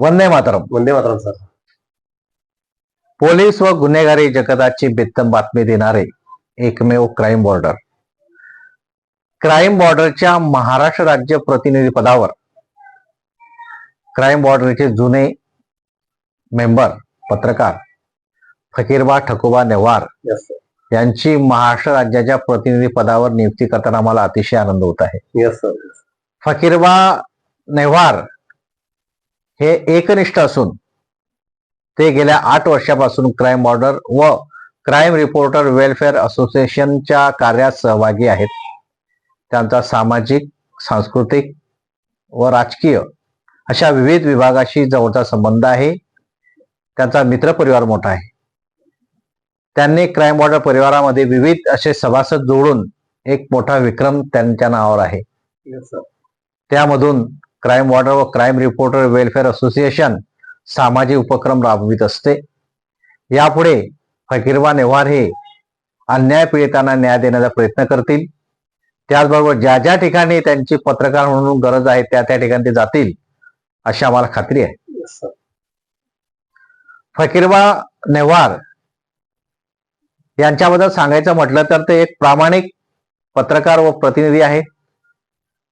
Vande Mataram Vande Mataram sir police व गुन्हेगारी जगताची बेत्तम बातमी देणारे एकमेव क्राईम बॉर्डर क्राईम बॉर्डरच्या महाराष्ट्र राज्य प्रतिनिधी पदावर क्राईम बॉर्डरचे जुने मेंबर पत्रकार फकीरबा ठकोबा नेवार सर यांची महाराष्ट्र राज्याच्या प्रतिनिधी पदावर नियुक्ती करताना आम्हाला अतिशय आनंद होत आहे सर फकीरबा नेवार हे एकनिष्ठ असून ते गेल्या आठ वर्षापासून क्राईम बॉर्डर व क्राईम रिपोर्टर वेलफेअर असोसिएशनच्या कार्यात सहभागी आहेत. त्यांचा सामाजिक सांस्कृतिक व राजकीय अशा विविध विभागाशी जवळचा संबंध आहे. त्यांचा मित्रपरिवार मोठा आहे. त्यांनी क्राईम बॉर्डर परिवारामध्ये विविध असे सभासद जोडून एक मोठा विक्रम त्यांच्या नावावर आहे. त्यामधून क्राईम वॉर्डर व क्राईम रिपोर्टर वेलफेअर असोसिएशन सामाजिक उपक्रम राबवित असते. यापुढे फकीरबा नेवार हे अन्याय पीडितांना न्याय देण्याचा प्रयत्न करतील. त्याचबरोबर ज्या ज्या ठिकाणी त्यांची पत्रकार म्हणून गरज आहे त्या त्या ठिकाणी ते जातील अशी आम्हाला खात्री आहे. फकीरबा नेवार यांच्याबद्दल सांगायचं म्हटलं तर ते एक प्रामाणिक पत्रकार व प्रतिनिधी आहे.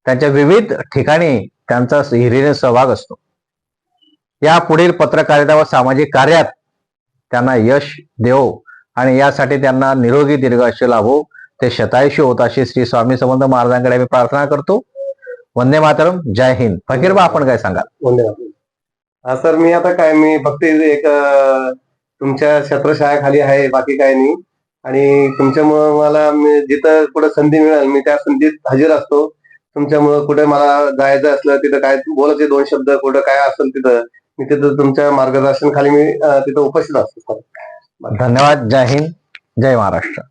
त्यांच्या विविध ठिकाणी त्यांचा हिरीने सहभाग असतो. या पुढील पत्रकारिता व सामाजिक कार्यात त्यांना यश देवो आणि यासाठी त्यांना निरोगी दीर्घायुष्य लाभो. ते शतायुषी होत अशी श्री स्वामी संबंध महाराजांकडे आम्ही प्रार्थना करतो. वंदे मातरम. जय हिंद. फकीर बा आपण काय सांगाल? वंदे हा सर मी आता काय मी फक्त एक तुमच्या छत्रछायाखाली आहे बाकी काय नाही. आणि तुमच्यामुळं मला जिथं कुठं संधी मिळेल मी त्या संधीत हजर असतो. तुमच्यामुळं कुठे मला जायचं असलं तिथं काय बोलायचे दोन शब्द कुठं काय असेल तिथं. मी तिथं तुमच्या मार्गदर्शन खाली मी तिथं उपस्थित असतो. सर धन्यवाद. जय हिंद. जय महाराष्ट्र.